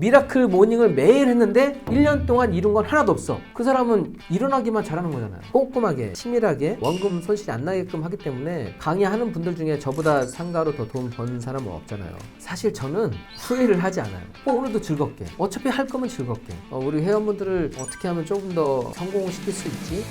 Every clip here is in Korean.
미라클 모닝을 매일 했는데 1년 동안 이룬 건 하나도 없어. 그 사람은 일어나기만 잘하는 거잖아요. 꼼꼼하게, 치밀하게 원금 손실이 안 나게끔 하기 때문에 강의하는 분들 중에 저보다 상가로 더돈번 사람은 없잖아요. 사실 저는 후회를 하지 않아요. 어, 오늘도 즐겁게. 어차피 할 거면 즐겁게. 어, 우리 회원분들을 어떻게 하면 조금 더 성공시킬 수 있지?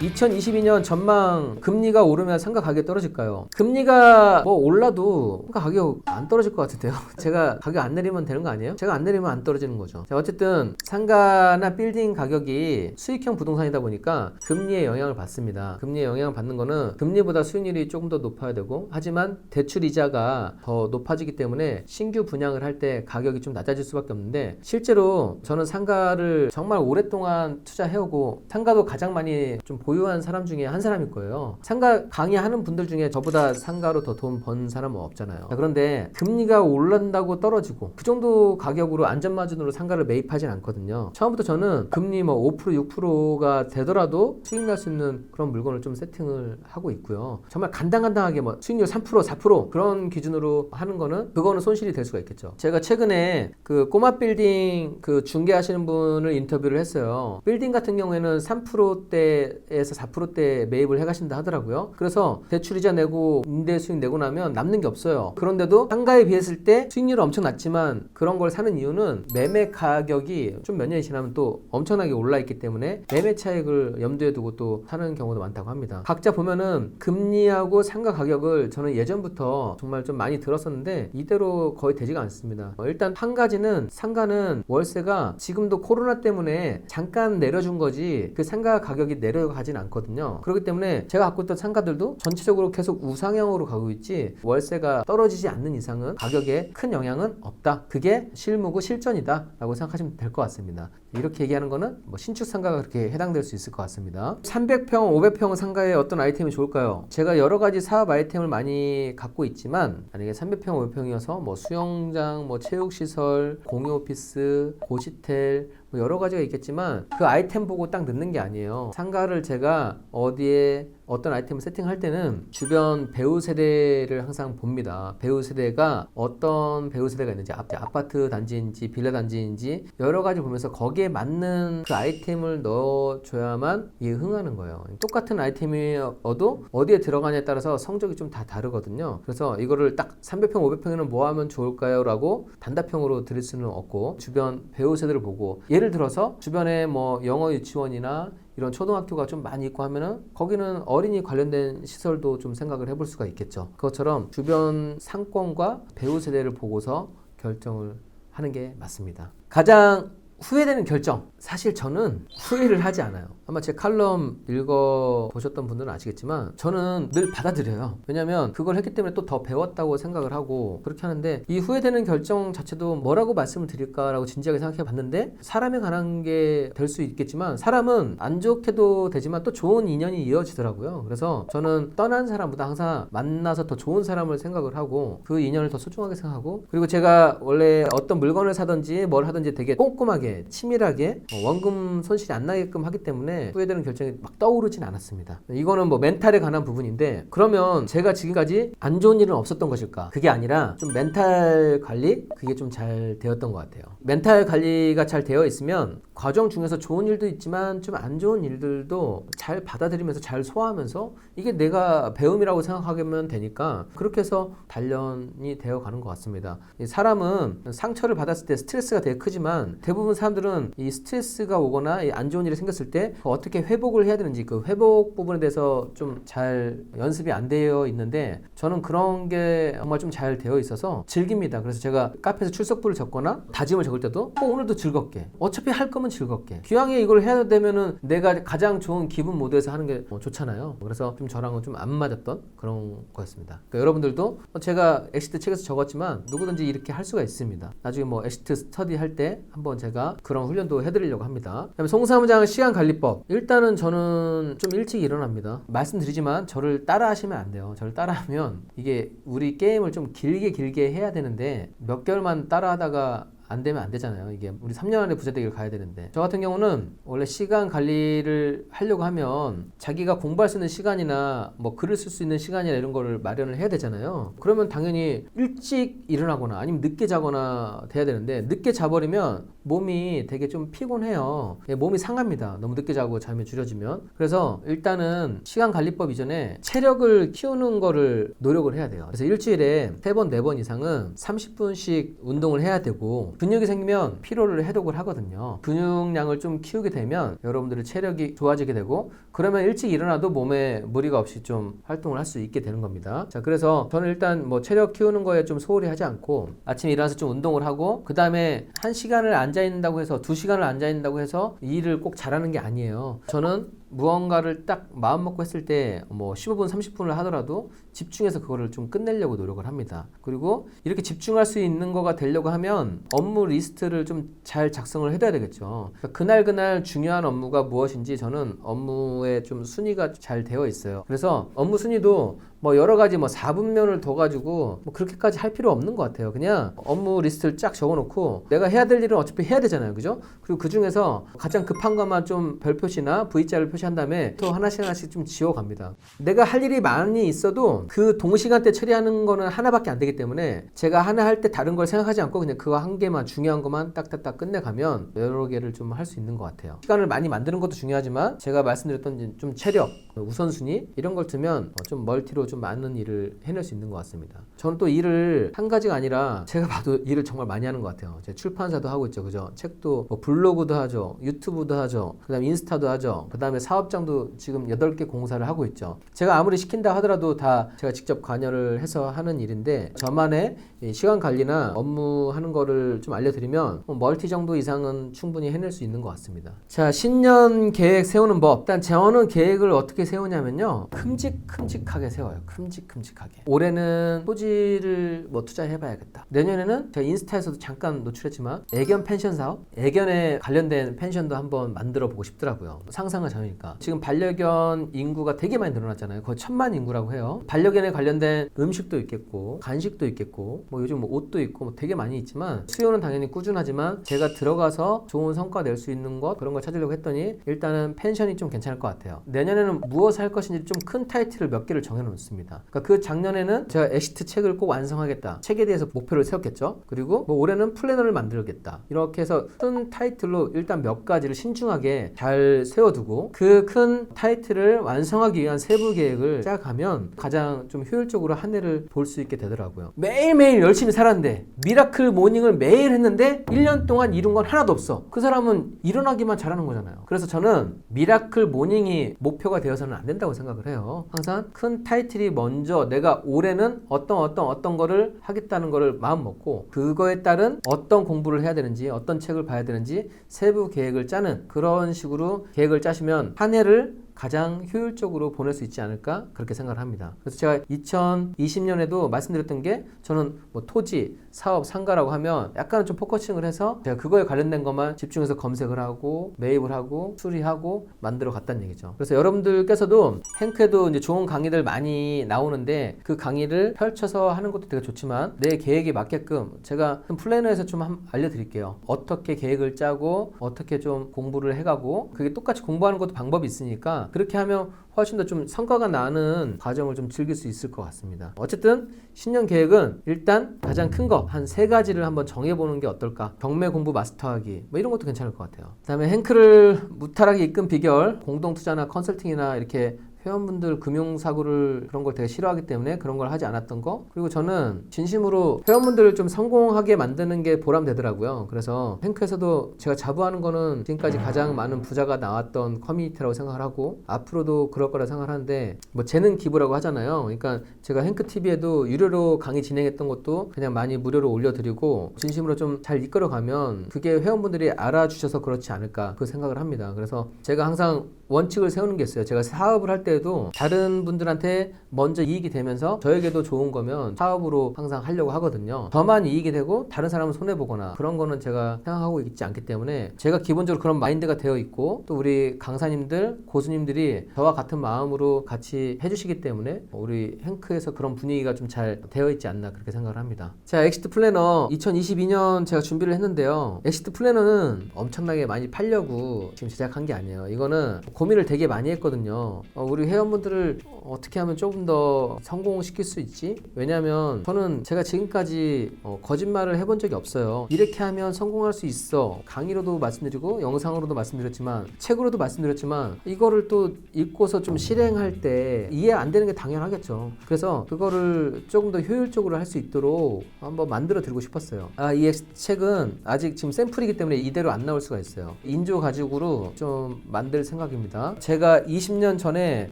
2022년 전망 금리가 오르면 상가 가격이 떨어질까요? 금리가 뭐 올라도 상가 가격 안 떨어질 것 같은데요. 제가 가격 안 내리면 되는 거 아니에요? 제가 안 내리면 안 떨어지는 거죠. 자, 어쨌든 상가나 빌딩 가격이 수익형 부동산이다 보니까 금리에 영향을 받습니다. 금리에 영향을 받는 거는 금리보다 수익률이 조금 더 높아야 되고 하지만 대출 이자가 더 높아지기 때문에 신규 분양을 할 때 가격이 좀 낮아질 수밖에 없는데 실제로 저는 상가를 정말 오랫동안 투자해오고 상가도 가장 많이 좀 보유한 사람 중에 한 사람일 거예요. 상가 강의하는 분들 중에 저보다 상가로 더 돈 번 사람은 없잖아요. 자, 그런데 금리가 올른다고 떨어지고 그 정도 가격으로 안전마진으로 상가를 매입하진 않거든요. 처음부터 저는 금리 뭐 5% 6%가 되더라도 수익 날 수 있는 그런 물건을 좀 세팅을 하고 있고요. 정말 간당간당하게 뭐 수익률 3% 4% 그런 기준으로 하는 거는 그거는 손실이 될 수가 있겠죠. 제가 최근에 그 꼬마 빌딩 그 중개하시는 분을 인터뷰를 했어요. 빌딩 같은 경우에는 3%대에 서 4%대 매입을 해가신다 하더라고요. 그래서 대출이자 내고 임대 수익 내고 나면 남는 게 없어요. 그런데도 상가에 비했을 때 수익률은 엄청 낮지만 그런 걸 사는 이유는 매매 가격이 좀 몇 년이 지나면 또 엄청나게 올라 있기 때문에 매매 차익을 염두에 두고 또 사는 경우도 많다고 합니다. 각자 보면은 금리하고 상가 가격을 저는 예전부터 정말 좀 많이 들었었는데 이대로 거의 되지가 않습니다. 어, 일단 한 가지는 상가는 월세가 지금도 코로나 때문에 잠깐 내려준 거지 그 상가 가격이 내려가 진 않거든요. 그렇기 때문에 제가 갖고 있던 상가들도 전체적으로 계속 우상향으로 가고 있지 월세가 떨어지지 않는 이상은 가격에 큰 영향은 없다. 그게 실무고 실전이다 라고 생각하시면 될 것 같습니다. 이렇게 얘기하는 거는 뭐 신축 상가가 그렇게 해당될 수 있을 것 같습니다. 300평, 500평 상가에 어떤 아이템이 좋을까요? 제가 여러 가지 사업 아이템을 많이 갖고 있지만 만약에 300평, 500평이어서 뭐 수영장, 뭐 체육시설, 공유 오피스, 고시텔 뭐 여러 가지가 있겠지만 그 아이템 보고 딱 넣는 게 아니에요. 상가를 제가 어디에 어떤 아이템을 세팅할 때는 주변 배우 세대를 항상 봅니다. 배우 세대가 어떤 배우 세대가 있는지 아- 아파트 단지인지 빌라 단지인지 여러 가지 보면서 거기에 맞는 그 아이템을 넣어줘야만 이게 흥하는 거예요. 똑같은 아이템이어도 어디에 들어가냐에 따라서 성적이 좀 다 다르거든요. 그래서 이거를 딱 300평, 500평에는 뭐 하면 좋을까요? 라고 단답형으로 드릴 수는 없고 주변 배우 세대를 보고 예를 들어서 주변에 뭐 영어 유치원이나 이런 초등학교가 좀 많이 있고 하면은 거기는 어린이 관련된 시설도 좀 생각을 해볼 수가 있겠죠. 그것처럼 주변 상권과 배우 세대를 보고서 결정을 하는 게 맞습니다. 가장 후회되는 결정. 사실 저는 후회를 하지 않아요. 아마 제 칼럼 읽어 보셨던 분들은 아시겠지만 저는 늘 받아들여요. 왜냐면 그걸 했기 때문에 또 더 배웠다고 생각을 하고 그렇게 하는데 이 후회되는 결정 자체도 뭐라고 말씀을 드릴까라고 진지하게 생각해 봤는데 사람에 관한 게 될 수 있겠지만 사람은 안 좋게도 되지만 또 좋은 인연이 이어지더라고요. 그래서 저는 떠난 사람보다 항상 만나서 더 좋은 사람을 생각을 하고 그 인연을 더 소중하게 생각하고 그리고 제가 원래 어떤 물건을 사든지 뭘 하든지 되게 꼼꼼하게 치밀하게 어, 원금 손실이 안 나게끔 하기 때문에 후회되는 결정이 막 떠오르진 않았습니다. 이거는 뭐 멘탈에 관한 부분인데 그러면 제가 지금까지 안 좋은 일은 없었던 것일까? 그게 아니라 좀 멘탈 관리 그게 좀 잘 되었던 것 같아요. 멘탈 관리가 잘 되어 있으면 과정 중에서 좋은 일도 있지만 좀 안 좋은 일들도 잘 받아들이면서 잘 소화하면서 이게 내가 배움이라고 생각하면 되니까 그렇게 해서 단련이 되어 가는 것 같습니다. 이 사람은 상처를 받았을 때 스트레스가 되게 크지만 대부분 사람들은 이 스트레스가 오거나 이안 좋은 일이 생겼을 때 어떻게 회복을 해야 되는지 그 회복 부분에 대해서 좀 잘 연습이 안 되어 있는데 저는 그런 게 정말 좀 잘 되어 있어서 즐깁니다. 그래서 제가 카페에서 출석부를 적거나 다짐을 적을 때도 어, 오늘도 즐겁게 어차피 할 거면 즐겁게 기왕에 이걸 해야 되면은 내가 가장 좋은 기분 모드에서 하는 게 어, 좋잖아요. 그래서 좀 저랑은 좀 안 맞았던 그런 거였습니다. 그러니까 여러분들도 어, 제가 엑시트 책에서 적었지만 누구든지 이렇게 할 수가 있습니다. 나중에 뭐 엑시트 스터디 할 때 한번 제가 그런 훈련도 해드리려고 합니다. 그다음에 송사무장 시간 관리법 일단은 저는 좀 일찍 일어납니다. 말씀드리지만 저를 따라하시면 안 돼요. 저를 따라하면 이게 우리 게임을 좀 길게 길게 해야 되는데 몇 개월만 따라하다가 안 되면 안 되잖아요. 이게 우리 3년 안에 부자 되기를 가야 되는데 저 같은 경우는 원래 시간 관리를 하려고 하면 자기가 공부할 수 있는 시간이나 뭐 글을 쓸 수 있는 시간이나 이런 거를 마련을 해야 되잖아요. 그러면 당연히 일찍 일어나거나 아니면 늦게 자거나 돼야 되는데 늦게 자버리면 몸이 되게 좀 피곤해요. 예, 몸이 상합니다. 너무 늦게 자고 잠이 줄여지면. 그래서 일단은 시간 관리법 이전에 체력을 키우는 거를 노력을 해야 돼요. 그래서 일주일에 세 번, 네번 이상은 30분씩 운동을 해야 되고 근육이 생기면 피로를 해독을 하거든요. 근육량을 좀 키우게 되면 여러분들의 체력이 좋아지게 되고 그러면 일찍 일어나도 몸에 무리가 없이 좀 활동을 할 수 있게 되는 겁니다. 자, 그래서 저는 일단 뭐 체력 키우는 거에 좀 소홀히 하지 않고 아침에 일어나서 좀 운동을 하고 그 다음에 한 시간을 앉아 있는다고 해서 두 시간을 앉아 있는다고 해서 이 일을 꼭 잘하는 게 아니에요. 저는 무언가를 딱 마음 먹고 했을 때 뭐 15분, 30분을 하더라도 집중해서 그거를 좀 끝내려고 노력을 합니다. 그리고 이렇게 집중할 수 있는 거가 되려고 하면 업무 리스트를 좀 잘 작성을 해둬야 되겠죠. 그러니까 그날 그날 중요한 업무가 무엇인지 저는 업무에 좀 순위가 잘 되어 있어요. 그래서 업무 순위도 뭐 여러 가지 뭐 4분면을 둬 가지고 뭐 그렇게까지 할 필요 없는 것 같아요. 그냥 업무 리스트를 쫙 적어 놓고 내가 해야 될 일은 어차피 해야 되잖아요. 그죠? 그리고 그 중에서 가장 급한 것만 좀 별표시나 V자를 표시한 다음에 또 하나씩 하나씩 좀 지워 갑니다. 내가 할 일이 많이 있어도 그 동시간대 처리하는 거는 하나밖에 안 되기 때문에 제가 하나 할 때 다른 걸 생각하지 않고 그냥 그거 한 개만 중요한 것만 딱딱딱 끝내가면 여러 개를 좀 할 수 있는 것 같아요. 시간을 많이 만드는 것도 중요하지만 제가 말씀드렸던 좀 체력, 우선순위 이런 걸 두면 어, 좀 멀티로 좀 많은 일을 해낼 수 있는 것 같습니다. 저는 또 일을 한 가지가 아니라 제가 봐도 일을 정말 많이 하는 것 같아요. 제가 출판사도 하고 있죠, 그죠? 책도 뭐 블로그도 하죠, 유튜브도 하죠, 그다음 에 인스타도 하죠, 그다음에 사업장도 지금 8개 공사를 하고 있죠. 제가 아무리 시킨다 하더라도 다 제가 직접 관여를 해서 하는 일인데 저만의 이 시간 관리나 업무 하는 거를 좀 알려드리면 뭐 멀티 정도 이상은 충분히 해낼 수 있는 것 같습니다. 자, 신년 계획 세우는 법. 일단 저는 계획을 어떻게 세우냐면요. 큼직큼직하게 세워요. 큼직큼직하게. 올해는 토지를 뭐 투자해봐야겠다. 내년에는 제가 인스타에서도 잠깐 노출했지만 애견 펜션 사업, 애견에 관련된 펜션도 한번 만들어 보고 싶더라고요. 상상은 자유니까. 지금 반려견 인구가 되게 많이 늘어났잖아요. 거의 천만 인구라고 해요. 반려견에 관련된 음식도 있겠고, 간식도 있겠고, 뭐 요즘 뭐 옷도 있고 뭐 되게 많이 있지만 수요는 당연히 꾸준하지만 제가 들어가서 좋은 성과 낼 수 있는 것 그런 걸 찾으려고 했더니 일단은 펜션이 좀 괜찮을 것 같아요. 내년에는 무엇을 할 것인지 좀 큰 타이틀을 몇 개를 정해 놓습니다. 그러니까 그 작년에는 제가 엑시트 책을 꼭 완성하겠다. 책에 대해서 목표를 세웠겠죠. 그리고 뭐 올해는 플래너를 만들겠다. 이렇게 해서 큰 타이틀로 일단 몇 가지를 신중하게 잘 세워두고 그큰 타이틀을 완성하기 위한 세부 계획을 짜가면 가장 좀 효율적으로 한 해를 볼 수 있게 되더라고요. 매일매일 열심히 살았는데 미라클 모닝을 매일 했는데 1년 동안 이룬 건 하나도 없어. 그 사람은 일어나기만 잘하는 거잖아요. 그래서 저는 미라클 모닝이 목표가 되어서는 안 된다고 생각을 해요. 항상 큰 타이틀이 먼저 내가 올해는 어떤 어떤 어떤 거를 하겠다는 거를 마음 먹고 그거에 따른 어떤 공부를 해야 되는지 어떤 책을 봐야 되는지 세부 계획을 짜는 그런 식으로 계획을 짜시면 한 해를 가장 효율적으로 보낼 수 있지 않을까 그렇게 생각을 합니다. 그래서 제가 2020년에도 말씀드렸던 게 저는 뭐 토지, 사업, 상가라고 하면 약간은 좀 포커싱을 해서 제가 그거에 관련된 것만 집중해서 검색을 하고 매입을 하고 수리하고 만들어 갔다는 얘기죠. 그래서 여러분들께서도 행크에도 이제 좋은 강의들 많이 나오는데 그 강의를 펼쳐서 하는 것도 되게 좋지만 내 계획에 맞게끔 제가 좀 플래너에서 좀 한- 알려드릴게요. 어떻게 계획을 짜고 어떻게 좀 공부를 해가고 그게 똑같이 공부하는 것도 방법이 있으니까 그렇게 하면 훨씬 더 좀 성과가 나는 과정을 좀 즐길 수 있을 것 같습니다. 어쨌든 신년 계획은 일단 가장 큰 거 한 세 가지를 한번 정해보는 게 어떨까? 경매 공부 마스터하기 뭐 이런 것도 괜찮을 것 같아요. 그다음에 행크를 무탈하게 이끈 비결 공동 투자나 컨설팅이나 이렇게 회원분들 금융사고를 그런 걸 되게 싫어하기 때문에 그런 걸 하지 않았던 거. 그리고 저는 진심으로 회원분들을 좀 성공하게 만드는 게 보람되더라고요. 그래서 행크에서도 제가 자부하는 거는 지금까지 가장 많은 부자가 나왔던 커뮤니티라고 생각을 하고 앞으로도 그럴 거라 생각을 하는데 뭐 재능 기부라고 하잖아요. 그러니까 제가 행크TV에도 유료로 강의 진행했던 것도 그냥 많이 무료로 올려드리고 진심으로 좀 잘 이끌어가면 그게 회원분들이 알아주셔서 그렇지 않을까 그 생각을 합니다. 그래서 제가 항상 원칙을 세우는 게 있어요. 제가 사업을 할때 하더라도 다른 분들한테 먼저 이익이 되면서 저에게도 좋은 거면 사업으로 항상 하려고 하거든요. 저만 이익이 되고 다른 사람은 손해 보거나 그런 거는 제가 생각하고 있지 않기 때문에 제가 기본적으로 그런 마인드가 되어 있고 또 우리 강사님들, 고수님들이 저와 같은 마음으로 같이 해주시기 때문에 우리 행크에서 그런 분위기가 좀 잘 되어 있지 않나 그렇게 생각을 합니다. 자, 엑시트 플래너 2022년 제가 준비를 했는데요. 엑시트 플래너는 엄청나게 많이 팔려고 지금 제작한 게 아니에요. 이거는 고민을 되게 많이 했거든요. 어, 우리 회원분들을 어떻게 하면 조금 더 성공시킬 수 있지? 왜냐면 저는 제가 지금까지 어, 거짓말을 해본 적이 없어요. 이렇게 하면 성공할 수 있어. 강의로도 말씀드리고 영상으로도 말씀드렸지만 책으로도 말씀드렸지만 이거를 또 읽고서 좀 실행할 때 이해 안 되는 게 당연하겠죠. 그래서 그거를 조금 더 효율적으로 할 수 있도록 한번 만들어 드리고 싶었어요. 아, 이 책은 아직 지금 샘플이기 때문에 이대로 안 나올 수가 있어요. 인조 가죽으로 좀 만들 생각입니다. 제가 20년 전에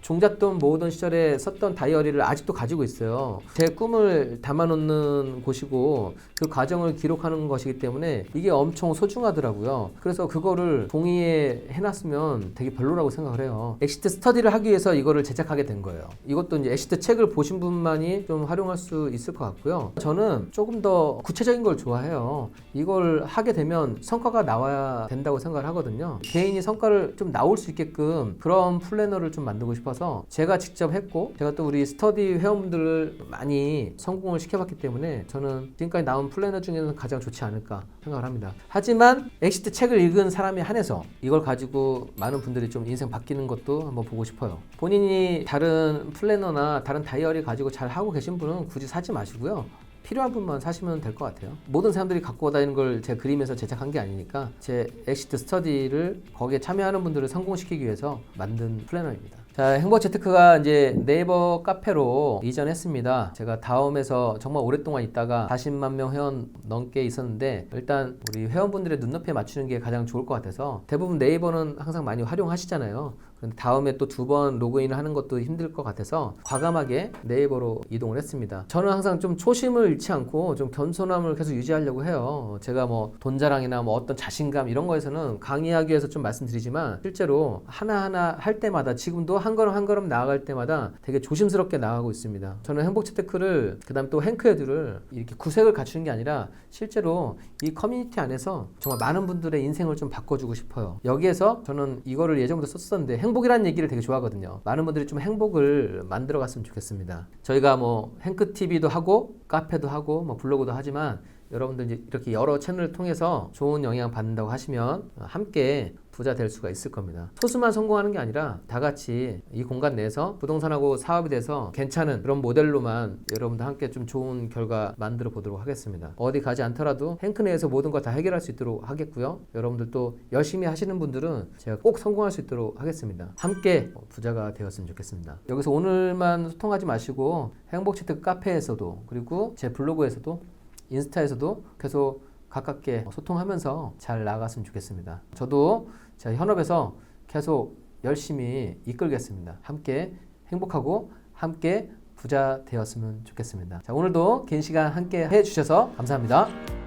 종잣돈 모으던 시절에 썼던 다이어리를 아직도 가지고 있어요. 제 꿈을 담아놓는 곳이고 그 과정을 기록하는 것이기 때문에 이게 엄청 소중하더라고요. 그래서 그거를 종이에 해놨으면 되게 별로라고 생각을 해요. 엑시트 스터디를 하기 위해서 이거를 제작하게 된 거예요. 이것도 이제 엑시트 책을 보신 분만이 좀 활용할 수 있을 것 같고요. 저는 조금 더 구체적인 걸 좋아해요. 이걸 하게 되면 성과가 나와야 된다고 생각을 하거든요. 개인이 성과를 좀 나올 수 있게끔 그런 플래너를 좀 만들고 싶어서 제가 직접 했고 제가 또 우리 스터디 회원분들을 많이 성공을 시켜봤기 때문에 저는 지금까지 나온 플래너 중에는 가장 좋지 않을까 생각을 합니다. 하지만 엑시트 책을 읽은 사람에 한해서 이걸 가지고 많은 분들이 좀 인생 바뀌는 것도 한번 보고 싶어요. 본인이 다른 플래너나 다른 다이어리 가지고 잘 하고 계신 분은 굳이 사지 마시고요. 필요한 분만 사시면 될 것 같아요. 모든 사람들이 갖고 다니는 걸 제 그림에서 제작한 게 아니니까 제 엑시트 스터디를 거기에 참여하는 분들을 성공시키기 위해서 만든 플래너입니다. 자, 행복 재테크가 이제 네이버 카페로 이전했습니다. 제가 다음에서 정말 오랫동안 있다가 40만 명 회원 넘게 있었는데 일단 우리 회원분들의 눈높이에 맞추는 게 가장 좋을 것 같아서 대부분 네이버는 항상 많이 활용하시잖아요. 그런데 다음에 또 두 번 로그인을 하는 것도 힘들 것 같아서 과감하게 네이버로 이동을 했습니다. 저는 항상 좀 초심을 잃지 않고 좀 겸손함을 계속 유지하려고 해요. 제가 뭐 돈 자랑이나 뭐 어떤 자신감 이런 거에서는 강의하기 위해서 좀 말씀드리지만 실제로 하나하나 할 때마다 지금도 한 걸음 한 걸음 나아갈 때마다 되게 조심스럽게 나아가고 있습니다. 저는 행복 재테크를 그다음 또 행크헤드를 이렇게 구색을 갖추는 게 아니라 실제로 이 커뮤니티 안에서 정말 많은 분들의 인생을 좀 바꿔주고 싶어요. 여기에서 저는 이거를 예전부터 썼었는데 행복이라는 얘기를 되게 좋아하거든요. 많은 분들이 좀 행복을 만들어 갔으면 좋겠습니다. 저희가 뭐 행크 TV도 하고 카페도 하고 뭐 블로그도 하지만 여러분들 이제 이렇게 여러 채널을 통해서 좋은 영향 받는다고 하시면 함께 부자 될 수가 있을 겁니다. 소수만 성공하는 게 아니라 다 같이 이 공간 내에서 부동산하고 사업이 돼서 괜찮은 그런 모델로만 여러분들 함께 좀 좋은 결과 만들어 보도록 하겠습니다. 어디 가지 않더라도 행크 내에서 모든 걸 다 해결할 수 있도록 하겠고요. 여러분들 또 열심히 하시는 분들은 제가 꼭 성공할 수 있도록 하겠습니다. 함께 부자가 되었으면 좋겠습니다. 여기서 오늘만 소통하지 마시고 행복채택 카페에서도 그리고 제 블로그에서도 인스타에서도 계속 가깝게 소통하면서 잘 나아갔으면 좋겠습니다. 저도 제 현업에서 계속 열심히 이끌겠습니다. 함께 행복하고 함께 부자 되었으면 좋겠습니다. 자, 오늘도 긴 시간 함께 해 주셔서 감사합니다.